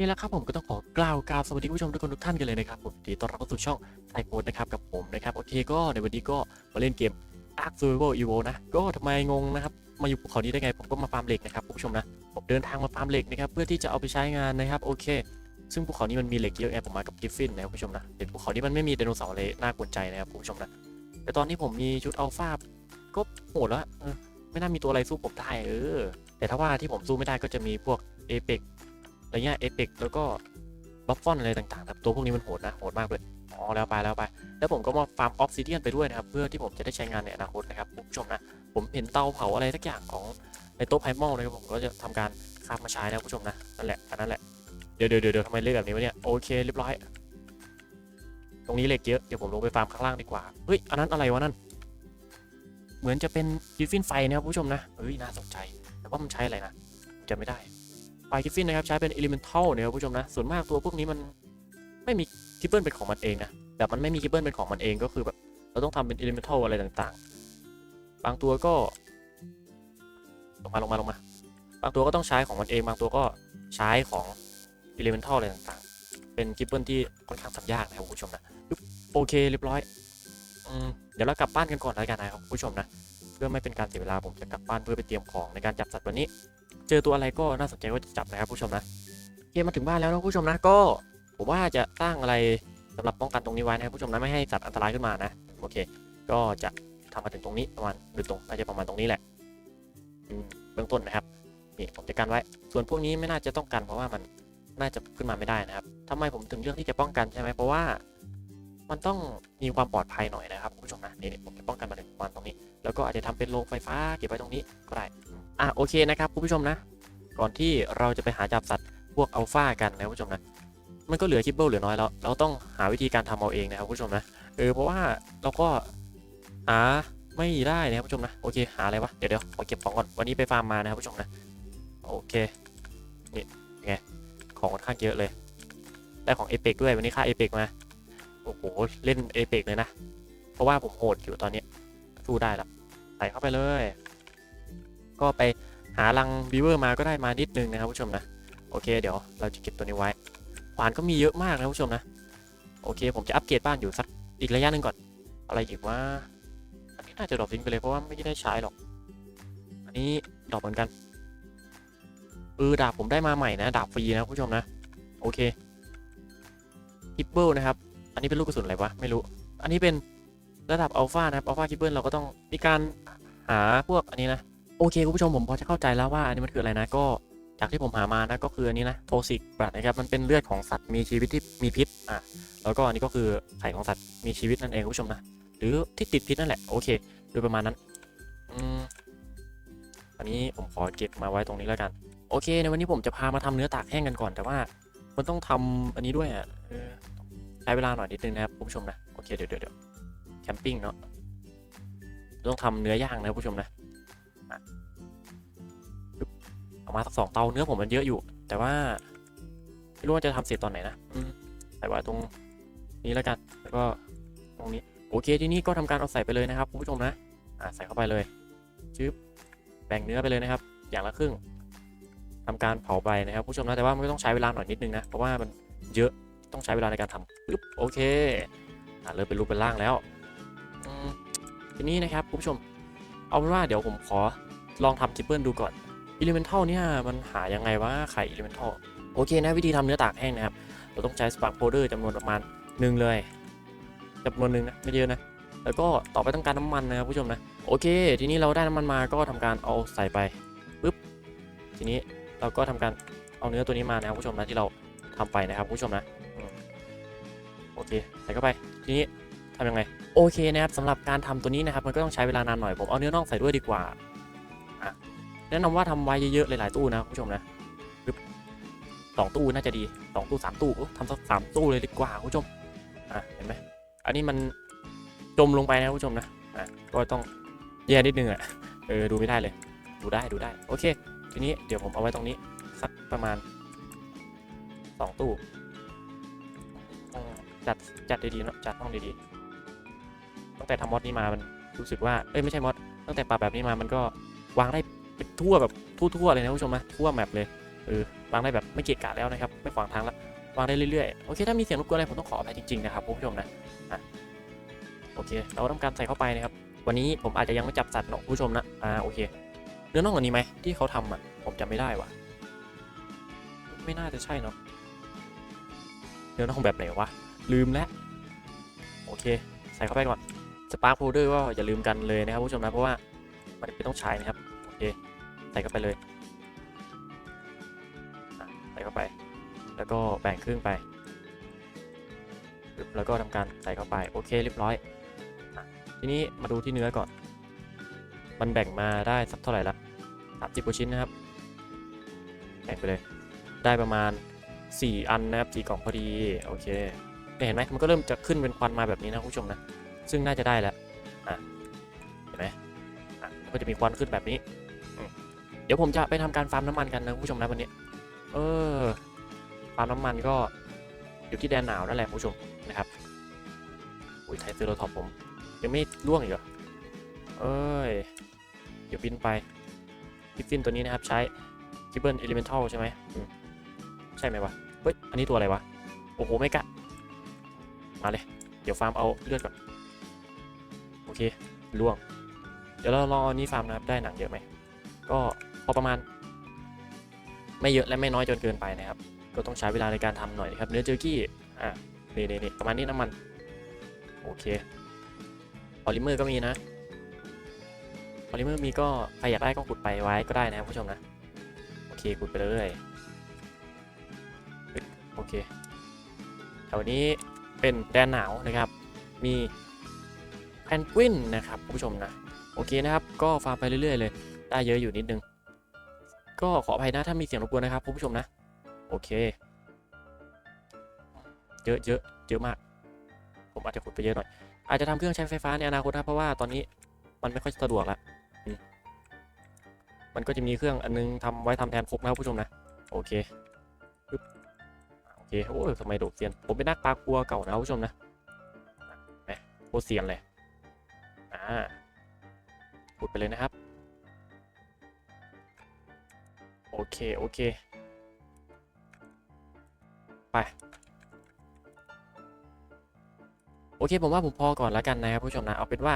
นี่แหละครับผมก็ต้องขอกล่าวกราบสวัสดีผู้ชมทุกคนทุกท่านกันเลยนะครับผมยินดีต้อนรับเข้าสู่ช่องไทโพสนะครับกับผมนะครับโอเคก็ในวันนี้ก็มาเล่นเกม Ark Survival Evo นะก็ทำไมงงนะครับมาอยู่ภูเขานี้ได้ไงผมก็มาฟาร์มเหล็กนะครับผู้ชมนะผมเดินทางมาฟาร์มเหล็กนะครับเพื่อที่จะเอาไปใช้งานนะครับโอเค ซึ่งภูเขานี้มันมีเหล็กเยอะไงผมมากับกิฟฟินนะครับผู้ชมนะเห็นภูเขานี้มันไม่มีไดโนเสาร์เลยน่ากวนใจนะครับผู้ชมนะแต่ตอนนี้ผมมีชุดอัลฟาก็โหดแล้วไม่น่ามีตัวอะไรสู้ผมได้เออแต่ถ้าว่าที่ผมสู้ไม่ได้ก็จะมีพวกเอเปก อะไรเงี้ยเอพิกแล้วก็บัฟฟอนอะไรต่างๆครับตัวพวกนี้มันโหดนะโหดมากเลยอ๋อแล้วไปแล้วไป แล้วผมก็มาฟาร์มออฟซิเดียนไปด้วยนะครับ เพื่อที่ผมจะได้ใช้งานในอนาคตนะครับคุณผู้ชมนะผมเห็นเตาเผาอะไรสักอย่างของในโต๊ะไพมอลนะครับผมก็จะทำการคราบมาใช้นะคุณผู้ชมนะนั่นแหละอันนั้นแหละเดี๋ยวเดี๋ยวเดี๋ยวทำไมเล่นแบบนี้วะเนี่ยโอเคเรียบร้อย ตรงนี้เหล็กเยอะเดี๋ยวผมลงไปฟาร์มข้างล่างดีกว่าเฮ้ยอันนั้นอะไรวะนั่นเหมือนจะเป็นกิฟฟินไฟนะครับผู้ชมนะเฮ้ยน่าสนใจแต่ว่ามันใช้อะไรนะจำไม่ได้ ไฟกิฟฟินนะครับใช้เป็น elemental นี่ยครับผู้ชมนะ ส่วนมากตัวพวกนี้มันไม่มีคิปเปิลเป็นของมันเองนะแบบมันไม่มีคิปเปิลเป็นของมันเองก็คือแบบเราต้องทำเป็น elemental อะไรต่างๆ บางตัวก็ลงมาลงมาลงมา บางตัวก็ต้องใช้ของมันเอง บางตัวก็ใช้ของ elemental อะไรต่างๆ เป็นคิปเปิลที่ค่อนข้างทำยากนะครับผู้ชมนะโอเคเรียบร้อยอเดี๋ยวเรากลับบ้านกันก่อนแล้วกันนะครับผู้ชมนะ เพื่อไม่เป็นการเสียเวลาผมจะกลับบ้านเพื่อไปเตรียมของในการจับสัตว์วันนี้ เจอตัวอะไรก็น่าสนใจว่าจะจับนะครับผู้ชมนะเกมมาถึงบ้านแล้วนะผู้ชมนะก็ผมว่าจะตั้งอะไรสำหรับป้องกันตรงนี้ไว้นะครับผู้ชมนะไม่ให้สัตว์อันตรายขึ้นมานะโอเค ก็จะทำมาถึงตรงนี้ประมาณหรือตรงน่าจะประมาณตรงนี้แหละเบื้องต้นนะครับนี่ผมจะกันไว้ ส่วนพวกนี้ไม่น่าจะต้องกันเพราะว่ามันน่าจะขึ้นมาไม่ได้นะครับทำไมผมถึงเลือกที่จะป้องกันใช่ไหมเพราะว่ามันต้องมีความปลอดภัยหน่อยนะครับคุณผู้ชมนะนี่ผมจะป้องกันมาถึงประมาณตรงนี้ แล้วก็อาจจะทำเป็นโรงไฟฟ้าเก็บไว้ตรงนี้ก็ได้ อะโอเคนะครับคุณผู้ชมนะ ก่อนที่เราจะไปหาจับสัตว์พวกอัลฟากันนะคุณผู้ชมนะมันก็เหลือคิปเปิลเหลือน้อยแล้ว เราต้องหาวิธีการทำเอาเองนะครับคุณผู้ชมนะเออเพราะว่าเราก็หาไม่ได้นะครับคุณผู้ชมนะโอเคหาอะไรวะเดี๋ยวเดี๋ยวขอเก็บของก่อนวันนี้ไปฟาร์มมานะครับคุณผู้ชมนะโอเคนี่ไงของค่อนข้างเยอะเลยได้ของเอเปกด้วยวันนี้ค่าเอเปกมาโอ้โหเล่นเอเปกเลยนะ เพราะว่าผมโหดอยู่ตอนนี้สู้ได้ละใส่เข้าไปเลย ก็ไปหารังบีเวอร์มาก็ได้มานิดนึงนะครับผู้ชมนะโอเคเดี๋ยวเราจะเก็บตัวนี้ไว้ ขวานก็มีเยอะมากนะผู้ชมนะโอเค ผมจะอัปเกรดบ้านอยู่สักอีกระยะหนึ่งก่อน อะไรอีกว่าอันนี้น่าจะดรอปทิ้งไปเลยเพราะว่าไม่ได้ใช้หรอก อันนี้ดรอปเหมือนกันเออดาบผมได้มาใหม่นะดาบฟรีนะผู้ชมนะโอเคคิปเปิลนะครับอันนี้เป็นลูกกระสุนอะไรวะไม่รู้ อันนี้เป็นระดับอัลฟานะครับอัลฟาคิปเปิลเราก็ต้องมีการหาพวกอันนี้นะ โอเคคุณผู้ชมผมพอจะเข้าใจแล้วว่าอันนี้มันคืออะไรนะก็จากที่ผมหามานะก็คืออันนี้นะโทซิกบลัดนะครับมันเป็นเลือดของสัตว์มีชีวิตที่มีพิษอะแล้วก็อันนี้ก็คือไข่ของสัตว์มีชีวิตนั่นเองคุณผู้ชมนะหรือที่ติดพิษนั่นแหละโอเคโดยประมาณนั้นอืมอันนี้ผมขอเก็บมาไว้ตรงนี้แล้วกันโอเค ในวันนี้ผมจะพามาทำเนื้อตากแห้งกันก่อน แต่ว่ามันต้องทำอันนี้ด้วยอะใช้เวลาหน่อยนิดนึงนะครับคุณผู้ชมนะโอเคเดี๋ยวเดี๋ยวเดี๋ยวแคมปิ้งเนาะต้องทำเนื้อย่างนะคุณผู้ชมนะ ออกมาสักสองเตาเนื้อผมมันเยอะอยู่ แต่ว่าไม่รู้ว่าจะทำเสร็จตอนไหนนะอืมใส่ไว้ตรงนี้แล้วกันแล้วก็ตรงนี้โอเคที่นี้ก็ทำการเอาใส่ไปเลยนะครับคุณผู้ชมนะอ่าใส่เข้าไปเลยชึบแบ่งเนื้อไปเลยนะครับ อย่างละครึ่งทำการเผาไปนะครับผู้ชมนะแต่ว่ามันก็ต้องใช้เวลาหน่อยนิดนึงนะเพราะว่ามันเยอะต้องใช้เวลาในการทำปึ๊บโอเคอ่าเริ่มเป็นรูปเป็นร่างแล้วทีนี้นะครับคุณผู้ชมเอาเป็นว่าเดี๋ยวผมขอลองทำทิปเปิลดูก่อน อิเลเมนทัลเนี่ยมันหายังไงวะไข่อิเลเมนทัลโอเคนะวิธีทำเนื้อตากแห้งนะครับ เราต้องใช้สปาร์คโพเดอร์จำนวนประมาณหนึ่งเลยจำนวนหนึ่งนะไม่เยอะนะ แล้วก็ต่อไปต้องการน้ำมันนะครับผู้ชมนะ โอเค ทีนี้เราได้น้ำมันมาก็ทำการเอาใส่ไปปุ๊บทีนี้เราก็ทำการเอาเนื้อตัวนี้มานะครับผู้ชมนะที่เราทำไปนะครับผู้ชมนะโอเคใส่เข้าไปทีนี้ทำยังไงโอเคนะครับสำหรับการทำตัวนี้นะครับมันก็ต้องใช้เวลานานหน่อยผมเอาเนื้อน่องใส่ด้วยดีกว่า แนะนำว่าทำไว้เยอะๆหลายๆตู้นะคุณผู้ชมนะสองตู้น่าจะดีสองตู้สามตู้ทำสักสามตู้เลยดีกว่าคุณผู้ชมอะเห็นไหมอันนี้มันจมลงไปนะคุณผู้ชมนะอะก็ต้องแย่นิดนึงอะเออดูไม่ได้เลย ดูได้ดูได้โอเค ทีนี้เดี๋ยวผมเอาไว้ตรงนี้สักประมาณสองตู้ต้องจัดจัดดีๆนะจัดห้องดีๆตั้งแต่ทำมอดนี้มามันรู้สึกว่าเอ้ยไม่ใช่มอดตั้งแต่ปรับแบบนี้มามันก็วางได้ เป็นทั่วแบบทั่วๆเลยนะผู้ชมนะทั่วแมปเลยเออวางได้แบบไม่เกะกะแล้วนะครับไม่ขวางทางแล้ววางได้เรื่อยๆโอเคถ้ามีเสียงรบกวนอะไรผมต้องขออภัยจริงๆนะครับผู้ชมนะอะโอเค เราทำการใส่เข้าไปนะครับ วันนี้ผมอาจจะยังไม่จับสัตว์เนาะผู้ชมนะอ่าโอเค เนื้อน่องอันนี้ไหมที่เขาทำอะผมจำไม่ได้ว่ะไม่น่าจะใช่เนาะเนื้อน่องแบบไหนวะลืมแล้วโอเค ใส่เข้าไปก่อนสปาร์คโพลเดอร์ก็อย่าลืมกันเลยนะครับผู้ชมนะเพราะว่ามันเป็นต้องใช้นะครับ ใส่เข้าไปเลยใส่เข้าไป แล้วก็แบ่งครึ่งไปแล้วก็ทำการใส่เข้าไปโอเคเรียบร้อย ทีนี้มาดูที่เนื้อก่อน มันแบ่งมาได้สักเท่าไหร่ละสามสิบกว่าชิ้นนะครับแบ่งไปเลย ได้ประมาณ 4 อันนะครับสี่กล่องพอดีโอเคเห็นไหมมันก็เริ่มจะขึ้นเป็นควันมาแบบนี้นะคุณผู้ชมนะ ซึ่งน่าจะได้แล้วอะเห็นไหมมันก็จะมีควันขึ้นแบบนี้ ดี๋ยวผมจะไปทำการฟาร์มน้ำมันกันนะผู้ชมนะวันนี้ เออ ฟาร์มน้ำมันก็อยู่ที่แดนหนาวนั่นแหละผู้ชมนะครับอุ้ยไทเซอร์โรท็อปผม ยังไม่ร่วงอีกเหรอ เอ้ย เดี๋ยวบินไปกิฟฟินตัวนี้นะครับใช้กิเบิลเอลิเมนทัลใช่ไหมใช่ไหมวะ เฮ้ย อันนี้ตัวอะไรวะ โอ้โหไม่กะ มาเลย เดี๋ยวฟาร์มเอาเลือดก่อน โอเคล่วง เดี๋ยวเราลองอันนี้ฟาร์มนะครับได้หนังเยอะไหมก็ อประมาณ ไม่เยอะและไม่น้อยจนเกินไปนะครับ ก็ต้องใช้เวลาในการทำหน่อยครับเนื้อเจอกี้อะนี่นี่ประมาณนี้น้ำมัน โอเคพอลิเมอร์ก็มีนะพอลิเมอร์มีก็ใครอยากได้ก็ขุดไปไว้ก็ได้นะครับผู้ชมนะ โอเคขุดไปเลยโอเคแถวนี้เป็นแดนหนาวนะครับ มีแพนกวินนะครับคุณผู้ชมนะ โอเคนะครับ ก็ฟาร์มไปเรื่อยๆเลย ได้เยอะอยู่นิดนึง ก็ขออภัยนะถ้ามีเสียงรบกวนนะครับคุณผู้ชมนะ โอเค เยอะเยอะเยอะมาก ผมอาจจะขุดไปเยอะหน่อย อาจจะทำเครื่องใช้ไฟฟ้าในอนาคตนะเพราะว่าตอนนี้มันไม่ค่อยสะดวกละมันก็จะมีเครื่องอันนึงทำไว้ทำแทนครกนะครับผู้ชมนะ โอเคโอเคโอ้ยทำไมโดดเซียน ผมเป็นนักปลากัวเก่านะผู้ชมนะแหมโคตรเซียนเลยอ่าขุดไปเลยนะครับ โอเค โอเค ไป โอเค ผมว่าผมพอก่อนแล้วกันนะครับผู้ชมนะ เอาเป็นว่า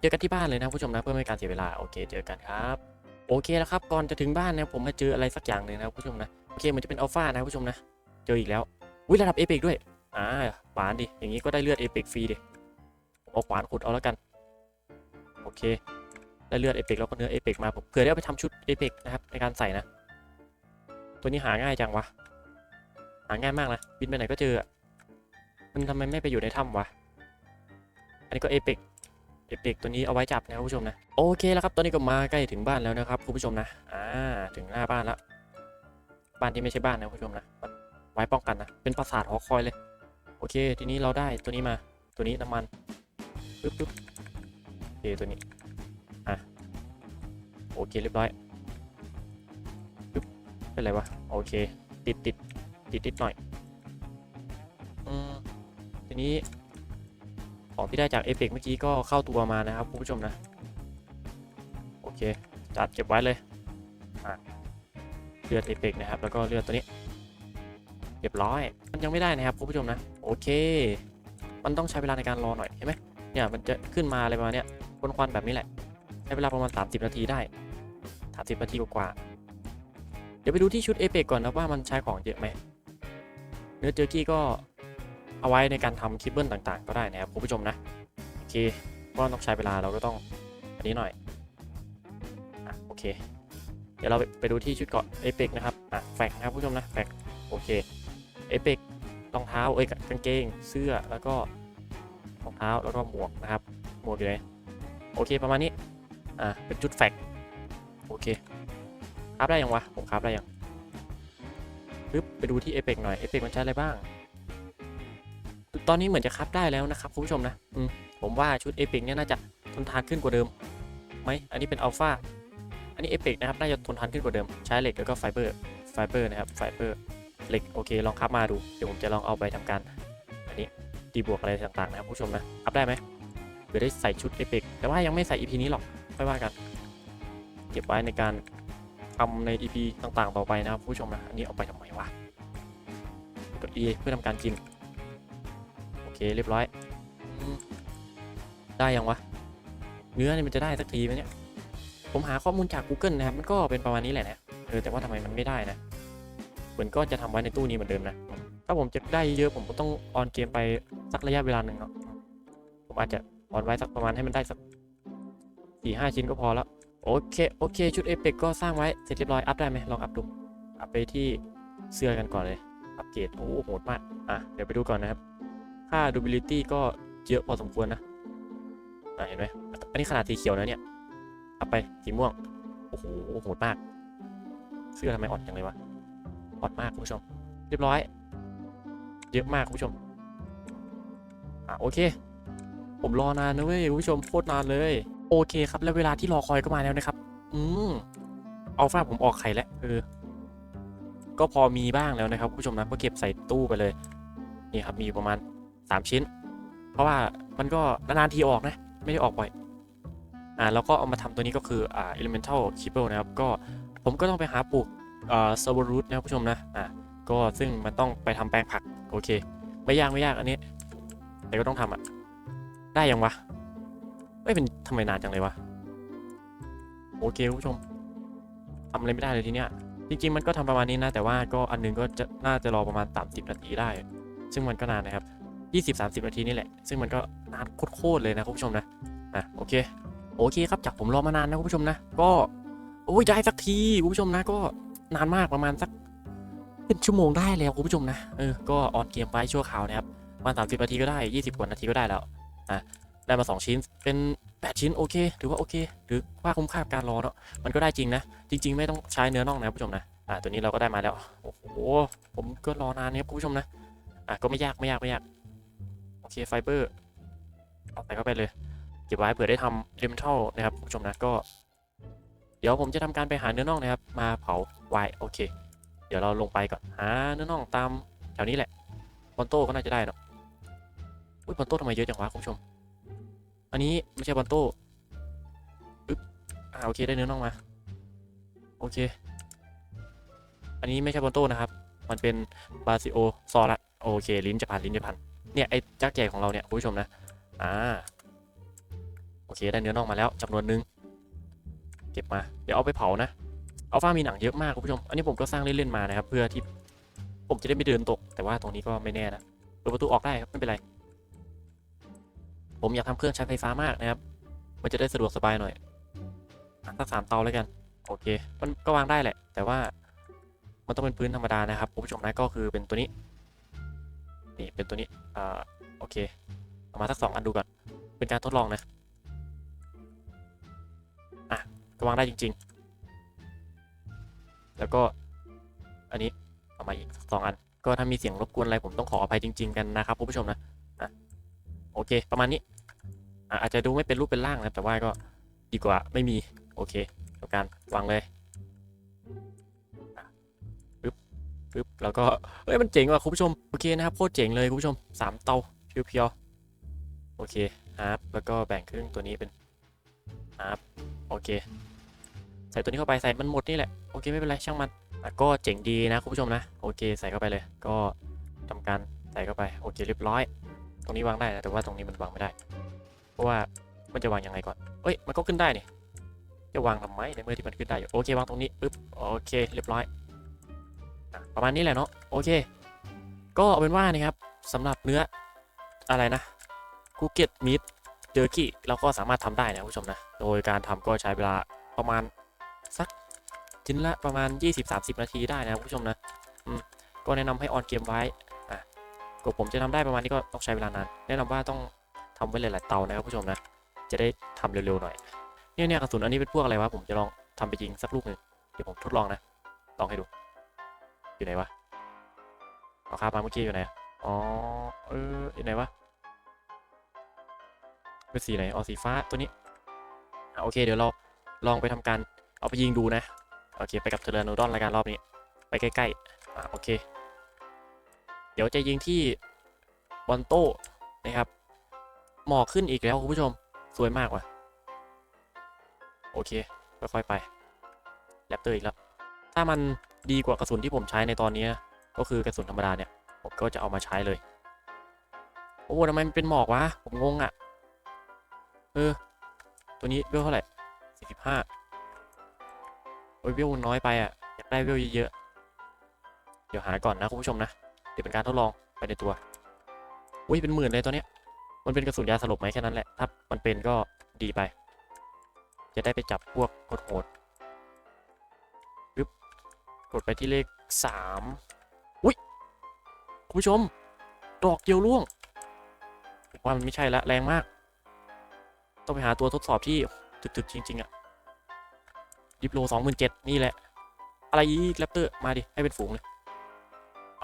เจอกันที่บ้านเลยนะผู้ชมนะ เพื่อไม่ให้การเสียเวลา โอเค เจอกันครับ โอเคแล้วครับ ก่อนจะถึงบ้านนะผมมาเจออะไรสักอย่างหนึ่งนะผู้ชมนะ โอเคมันจะเป็นอัลฟานะผู้ชมนะ เจออีกแล้ววิระดับเอพิกด้วย อ่าหวานดิ อย่างนี้ก็ได้เลือดเอพิกฟรีดิเอาขวานขุดเอาแล้วกัน โอเค ได้เลือดเอพิกแล้วก็เนื้อเอพิกมาผมเผื่อได้เอาไปทำชุดเอพิกนะครับในการใส่นะ ตัวนี้หาง่ายจังวะ หาง่ายมากนะบินไปไหนก็เจอ มันทำไมไม่ไปอยู่ในถ้ำวะ อันนี้ก็เอพิกเอพิกตัวนี้เอาไว้จับนะครับคุณผู้ชมนะ โอเคแล้วครับ ตอนนี้ก็มาใกล้ถึงบ้านแล้วนะครับคุณผู้ชมนะ อ่า ถึงหน้าบ้านแล้ว บ้านที่ไม่ใช่บ้านนะคุณผู้ชมนะ มันไว้ป้องกันนะ เป็นปราสาทหอคอยเลย โอเค ทีนี้เราได้ตัวนี้มา ตัวนี้น้ำมัน ปึ๊บปึ๊บโอเคตัวนี้ อะ โอเคเรียบร้อย เป็นไรวะ โอเค ติดติดติดติดหน่อยอืมทีนี้ ของที่ได้จากเอฟเฟกเมื่อกี้ก็เข้าตัวมานะครับคุณผู้ชมนะ โอเค จัดเก็บไว้เลยเลือดเอฟเฟกนะครับ แล้วก็เลือดตัวนี้เรียบร้อย มันยังไม่ได้นะครับคุณผู้ชมนะ โอเค มันต้องใช้เวลาในการรอหน่อยเห็นไหมเนี่ยมันจะขึ้นมาอะไรประมาณเนี้ยควันๆแบบนี้แหละใช้เวลาประมาณ 30 นาทีได้ 30 นาทีกว่า ดี๋ยวไปดูที่ชุดเอเปกก่อนนะว่ามันใช้ของเยอะไหมเนื้อเจอกี้ก็เอาไว้ในการทำคลิปเบิลต่างๆ ก็ได้นะครับคุณผู้ชมนะโอเคก็ต้องใช้เวลาเราก็ต้องอันนี้หน่อยอะโอเค เดี๋ยวเราไปไปดูที่ชุดเกาะเอเปกนะครับอะแฟกนะครับคุณผู้ชมนะแฟกโอเคเอเปกรองเท้าเอ้ยกางเกงเสื้อแล้วก็รองเท้าแล้วก็หมวกนะครับหมวกอยู่ไหนโอเคประมาณนี้อะเป็นชุดแฟกโอเค คราฟได้ยังวะ ผมคราฟได้ยังปึ๊บไปดูที่เอเปกหน่อยเอเปกมันใช้อะไรบ้าง ตอนนี้เหมือนจะครับได้แล้วนะครับคุณผู้ชมนะอืมผมว่าชุดเอพิกเนี่ยน่าจะทนทานขึ้นกว่าเดิมไหมอันนี้เป็นอัลฟาอันนี้เอพิกนะครับ น่าจะทนทานขึ้นกว่าเดิม ใช้เหล็กแล้วก็ไฟเบอร์ ไฟเบอร์นะครับ ไฟเบอร์ เหล็กโอเค ลองคับมาดู เดี๋ยวผมจะลองเอาไปทำการ อันนี้ตีบวกอะไรต่างๆนะครับผู้ชมนะคับได้ไหมเผื่อได้ใส่ชุดเอพิกแต่ว่ายังไม่ใส่ EP นี้หรอก ค่อยว่ากัน เก็บไว้ในการ ทำใน EP ต่างๆ ต่อไปนะครับผู้ชมนะอันนี้เอาไปทำไมวะกด E เพื่อทำการกิน โอเค เรียบร้อย ได้ยังวะ เนื้อนี่มันจะได้สักทีไหมเนี่ย ผมหาข้อมูลจาก Google นะครับ มันก็เป็นประมาณนี้แหละนะเออแต่ว่าทำไมมันไม่ได้นะ เหมือนก็จะทำไว้ในตู้นี้เหมือนเดิมนะ ถ้าผมจะได้เยอะผมก็ต้องออนเกมไปสักระยะเวลาหนึ่งเนาะผมอาจจะออนไว้สักประมาณให้มันได้สักสี่ห้าชิ้นก็พอแล้ว โอเคโอเค ชุดเอฟเฟกก็สร้างไว้เสร็จเรียบร้อยอัพได้ไหมลองอัพดูอัพไปที่เสื้อกันก่อนเลยอัปเกรดโอ้โหโหดมากอะเดี๋ยวไปดูก่อนนะครับ ค่า durability ก็เยอะพอสมควรนะอะเห็นไหมอันนี้ขนาดสีเขียวนะเนี่ยอัพไปสีม่วงโอ้โหโหดมาก เสื้อทำไมอ่อนจังเลยวะอ่อนมากคุณผู้ชม เรียบร้อย เยอะมากคุณผู้ชมอะโอเค ผมรอนานนะเว้ยคุณผู้ชมโคตรนานเลย โอเคครับ แล้วเวลาที่รอคอยก็มาแล้วนะครับ อืมอัลฟาผมออกไข่แล้วเออ ก็พอมีบ้างแล้วนะครับคุณผู้ชมนะก็เก็บใส่ตู้ไปเลย นี่ครับ มีประมาณ 3 ชิ้น เพราะว่ามันก็นานๆทีออกนะ ไม่ได้ออกบ่อย อ่า แล้วก็เอามาทำตัวนี้ก็คือ อ่า elemental kibble นะครับ ก็ผมก็ต้องไปหาปลูกอ่า server root นะครับผู้ชมนะ อ่า ก็ซึ่งมันต้องไปทำแปลงผัก โอเค ไม่ยากไม่ยากอันนี้ แต่ก็ต้องทำอะ ได้ยังวะ ไม่เป็นทำไมนานจังเลยวะโอเคคุณผู้ชมทำอะไรไม่ได้เลยทีเนี้ยจริงๆมันก็ทำประมาณนี้นะ แต่ว่าก็อันนึงก็จะน่าจะรอประมาณ 30 นาทีได้ ซึ่งมันก็นานนะครับ 20-30 นาทีนี่แหละ ซึ่งมันก็นานโคตรเลยนะคุณผู้ชมนะอะโอเคโอเคครับจากผมรอมานานนะคุณผู้ชมนะ ก็โอ้ยได้สักทีคุณผู้ชมนะ ก็นานมากประมาณสักเป็นชั่วโมงได้แล้วคุณผู้ชมนะเออก็ออนเกมไปชั่วคราวนะครับประมาณ30 นาทีก็ได้ 20 กว่านาทีก็ได้แล้วอะ ได้มา 2 ชิ้น เป็น 8 ชิ้นโอเคถือว่าโอเคหรือว่าคุ้มค่าการรอเนาะมันก็ได้จริงนะ จริง ๆ ไม่ต้องใช้เนื้อน่องนะคุณผู้ชมนะอ่าตัวนี้เราก็ได้มาแล้วโอ้โหผมก็รอนานนี่ยคุณผู้ชมนะอะก็ไม่ยากไม่ยากไม่ยากโอเคไฟเบอร์เอาใส่เข้าไปเลยเก็บไว้เผื่อได้ทำเ e มทัลนะครับคุณผู้ชมนะก็ เดี๋ยวผมจะทำการไปหาเนื้อน่องนะครับ มาเผาไว้โอเค เดี๋ยวเราลงไปก่อนหาเนื้อน่องตามแถวนี้แหละบอลโต้ก็น่าจะได้เนาะอุ้ยบอลโต้ทำไมเยอะจังวะคุณผู้ชม อันนี้ไม่ใช่บอลโต้อึ๊บอ่าโอเคได้เนื้อน่องมา โอเค อันนี้ไม่ใช่บอลโต้นะครับ มันเป็นบาซิโอซอละโอเค ลิ้นจะพันลิ้นจะพันเนี่ยไอ้จักรใหญ่ของเราเนี่ยคุณผู้ชมนะ อ่า โอเคได้เนื้อน่องมาแล้วจำนวนหนึง เก็บมา เดี๋ยวเอาไปเผานะอัลฟามีหนังเยอะมากคุณผู้ชม อันนี้ผมก็สร้างเล่นๆมานะครับ เพื่อที่ผมจะได้ไม่เดินตก แต่ว่าตรงนี้ก็ไม่แน่นะเปิดประตูออกได้ครับไม่เป็นไร ผมอยากทำเครื่องใช้ไฟฟ้ามากนะครับ มันจะได้สะดวกสบายหน่อยอะสักสามเตาแล้วกัน โอเค มันก็วางได้แหละ แต่ว่ามันต้องเป็นพื้นธรรมดานะครับคุณผู้ชมนะก็คือเป็นตัวนี้ นี่เป็นตัวนี้ อ่า โอเคเอามาสักสองอันดูก่อน เป็นการทดลองนะ อะก็วางได้จริง ๆ แล้วก็ อันนี้เอามาอีกสองอัน ก็ถ้ามีเสียงรบกวนอะไรผมต้องขออภัยจริง ๆ กันนะครับคุณผู้ชมนะ โอเค ประมาณนี้อาจจะดูไม่เป็นรูปเป็นร่างนะแต่ว่าก็ดีกว่าไม่มี โอเคทำการวางเลยปึ๊บปึ๊บแล้วก็เฮ้ยมันเจ๋งว่ะคุณผู้ชมโอเคนะครับโคตรเจ๋งเลยคุณผู้ชมสามเตาเพียวๆโอเคครับแล้วก็แบ่งครึ่งตัวนี้เป็นครับโอเค ใส่ตัวนี้เข้าไปใส่มันหมดนี่แหละโอเคไม่เป็นไรช่างมันก็เจ๋งดีนะคุณผู้ชมนะ โอเคใส่เข้าไปเลย ก็ทำการใส่เข้าไปโอเคเรียบร้อย ตรงนี้วางได้นะแต่ว่าตรงนี้มันวางไม่ได้ เพราะว่ามันจะวางยังไงก่อนเอ้ยมันก็ขึ้นได้นี่จะวางทำไมในเมื่อที่มันขึ้นได้อยู่โอเควางตรงนี้ปึ๊บโอเคเรียบร้อยอประมาณนี้แหละเนาะโอเค ก็เอาเป็นว่านะครับสำหรับเนื้ออะไรนะคูเก็ตมิดเจอกี้เราก็สามารถทำได้นะผู้ชมนะ โดยการทำก็ใช้เวลาประมาณสักชิ้นละประมาณ 20-30 นาทีได้นะผู้ชมนะอืมก็แนะนำให้ออนเกมไว้ อะก็ผมจะทำได้ประมาณนี้ก็ต้องใช้เวลานานแนะนำว่าต้องทำไว้หลายๆเตานะครับคุณผู้ชมนะจะได้ทำเร็วๆหน่อยเนี่ยเนี่ยกระสุนอันนี้เป็นพวกอะไรวะผมจะลองทำไปยิงสักลูกหนึ่งเดี๋ยวผมทดลองนะลองให้ดู อยู่ไหนวะเอาคาบมาเมื่อกี้อยู่ไหนอ๋อเอออยู่ไหนวะเป็นสีไหนอ๋อสีฟ้าตัวนี้อโอเคเดี๋ยวเราลองไปทำการเอาไปยิงดูนะโอเคไปกับเทเลโนดอนรายการรอบนี้ ไปใกล้ๆอะโอเค เดี๋ยวจะยิงที่บอลโต้นะครับหมอกขึ้นอีกแล้วคุณผู้ชมสวยมากว่ะ โอเคค่อยๆไปแรปเตอร์อีกแล้ว ถ้ามันดีกว่ากระสุนที่ผมใช้ในตอนนี้นะก็คือกระสุนธรรมดาเนี่ย ผมก็จะเอามาใช้เลย โอ้ทำไมมันเป็นหมอกวะ ผมงงอะ่ะ เออ ตัวนี้เวลเท่าไหร่สี่สิบห้าโอ้ยเวลน้อยไปอะ่ะ อยากได้เวลเยอะๆ เดี๋ยวหาก่อนนะคุณผู้ชมนะ เดี๋ยวเป็นการทดลองไปในตัว อุ้ยเป็นหมื่นเลยตัวเนี้ย มันเป็นกระสุนยาสลบไหมแค่นั้นแหละ ถ้ามันเป็นก็ดีไป จะได้ไปจับพวกโหดๆปึ๊บกดไปที่เลขสามอุ้ย คุณผู้ชม ดอกเดียวร่วงผมว่ามันไม่ใช่ละแรงมาก ต้องไปหาตัวทดสอบที่ถึกๆจริง ๆอะดิปโลสองหมื่นเจ็ดนี่แหละ อะไรอีกแรปเตอร์ มาดิ ให้เป็นฝูงเลย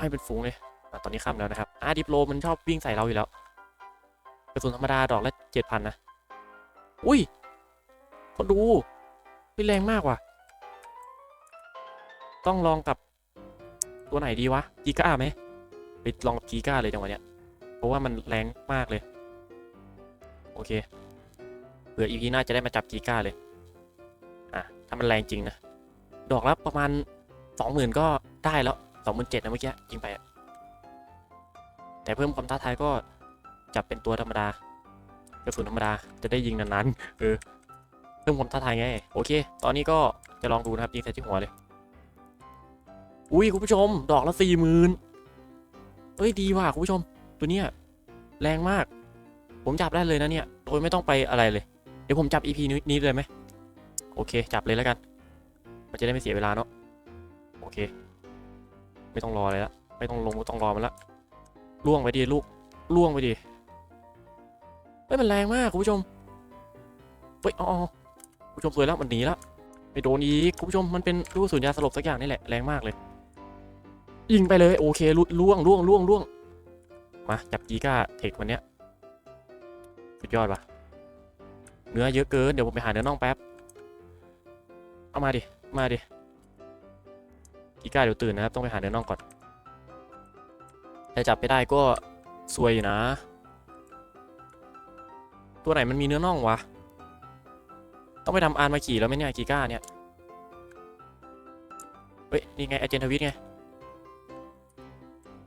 ให้เป็นฝูงเลยอตอนนี้ค่ำแล้วนะครับอาดิปโลมันชอบวิ่งใส่เราอยู่แล้วกระสุนธรรมดาดอกละเจ็ดพันนะ อุ้ยคนดูเป็นแรงมากว่ะ ต้องลองกับตัวไหนดีวะกีก้าไหมไปลองกับกีก้าเลยจังหวะเนี้ย เพราะว่ามันแรงมากเลย โอเคเผื่ออีพีหน้าจะได้มาจับกีก้าเลย อะ ถ้ามันแรงจริงนะ ดอกละประมาณสองหมื่นก็ได้แล้ว สองหมื่นเจ็ดนะเมื่อกี้ยิงไป แต่เพิ่มความท้าทายก็จับเป็นตัวธรรมดากระสุนธรรมดาจะได้ยิงนานๆเออเพิ่มความท้าทายไง โอเค ตอนนี้ก็จะลองดูนะครับ ยิงใส่ที่หัวเลย อุ้ยคุณผู้ชม ดอกละสี่หมื่นเอ้ยดีว่ะคุณผู้ชม ตัวเนี้ยแรงมาก ผมจับได้เลยนะเนี่ยโดยไม่ต้องไปอะไรเลย เดี๋ยวผมจับ EP นี้เลยไหมโอเค จับเลยแล้วกัน มันจะได้ไม่เสียเวลาเนาะโอเค ไม่ต้องรอเลยละไม่ต้องลงไม่ต้องรอมันละล่วงไปดิลูกล่วงไปดิเฮ้ยมันแรงมากคุณผู้ชมเฮ้ยอ๋อคุณผู้ชมสวยแล้วมันหนีแล้วไปโดนอีกคุณผู้ชมมันเป็นลูกสุนยาสลบสักอย่างนี่แหละแรงมากเลย ยิงไปเลยโอเคลุล่วงล่วงล่วงล่วงมาจับกีก้าเทควันเนี้ยสุดยอดปะเนื้อเยอะเกินเดี๋ยวผมไปหาเนื้อน่องแป๊บเอามาดิมาดิ กีก้าเดี๋ยวตื่นนะครับ ต้องไปหาเนื้อน่องก่อนถ้าจับไปได้ก็ซวยอยู่นะ ตัวไหนมันมีเนื้อน่องวะ ต้องไปทำอานมาขี่แล้วไหมเนี่ยกีก้าเนี่ย เฮ้ย นี่ไงอาเจนทวิตไง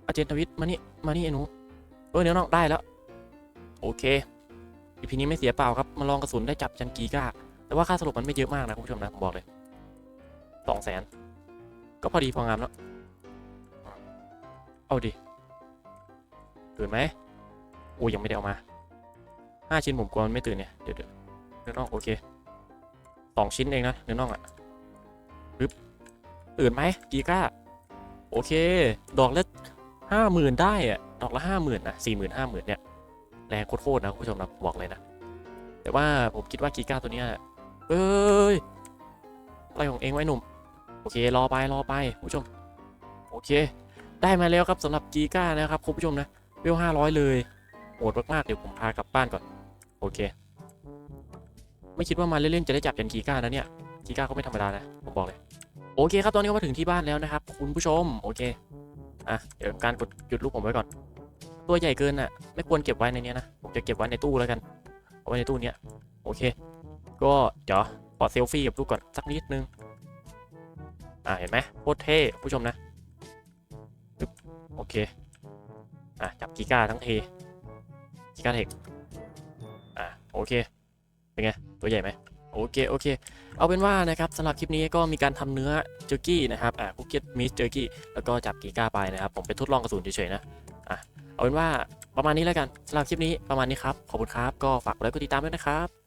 อาเจนทวิตมานี่ มานี่ไอ้หนูเฮ้ยเนื้อน่องได้แล้ว โอเคอีพีนี้ไม่เสียเปล่าครับ มาลองกระสุนได้จับจันกีก้า แต่ว่าค่าสรุปมันไม่เยอะมากนะคุณผู้ชมนะผมบอกเลยสองแสน ก็พอดีพองามแล้ว เอาดิตื่นไหมโอ้ยังไม่ได้เอามาห้าชิ้นผมกลัวมันไม่ตื่นเนี่ย เดี๋ยวเดี๋ยวเนื้อน่องโอเคสองชิ้นเองนะเนื้อน่องอะปึ๊บตื่นไหมกีก้า โอเค ดอกละห้าหมื่นได้อะดอกละห้าหมื่นนะสี่หมื่นห้าหมื่นเนี่ย แรงโคตรๆนะคุณผู้ชมนะบอกเลยนะ แต่ว่าผมคิดว่ากีก้าตัวเนี้ยเอ้ยอะไรของเองไว้หนุ่ม โอเครอไปรอไปคุณผู้ชมโอเค ได้มาแล้วครับสำหรับกีก้านะครับคุณผู้ชมนะเวลห้าร้อยเลยโหดมากๆเดี๋ยวผมพากลับบ้านก่อน โอเค ไม่คิดว่ามาเล่นๆจะได้จับยันกีก้านะเนี่ยกีก้าก็ไม่ธรรมดานะผมบอกเลยโอเคครับตอนนี้ก็มาถึงที่บ้านแล้วนะครับ คุณผู้ชมโอเคอะเดี๋ยวการกดหยุดลูกผมไว้ก่อน ตัวใหญ่เกินอะ ไม่ควรเก็บไว้ในนี้นะผมจะเก็บไว้ในตู้แล้วกันเอาไว้ในตู้เนี้ยโอเค ก็เดี๋ยวขอเซลฟี่กับลูกก่อนสักนิดนึง อะเห็นไหมโคตรเท่ผู้ชมนะโอเคอะจับกีก้าทั้งเทกีก้าเทคอะโอเคเป็นไงตัวใหญ่ไหมโอเคโอเคเอาเป็นว่านะครับสำหรับคลิปนี้ก็มีการทำเนื้อเจอร์กี้นะครับอ่าคุกเก็ตมิสเจอร์กี้แล้วก็จับกีก้าไปนะครับ ผมไปทดลองกระสุนเฉยๆนะอะเอาเป็นว่าประมาณนี้แล้วกันสำหรับคลิปนี้ประมาณนี้ครับ ขอบคุณครับ ก็ฝากกดไลค์กดติดตามด้วยนะครับ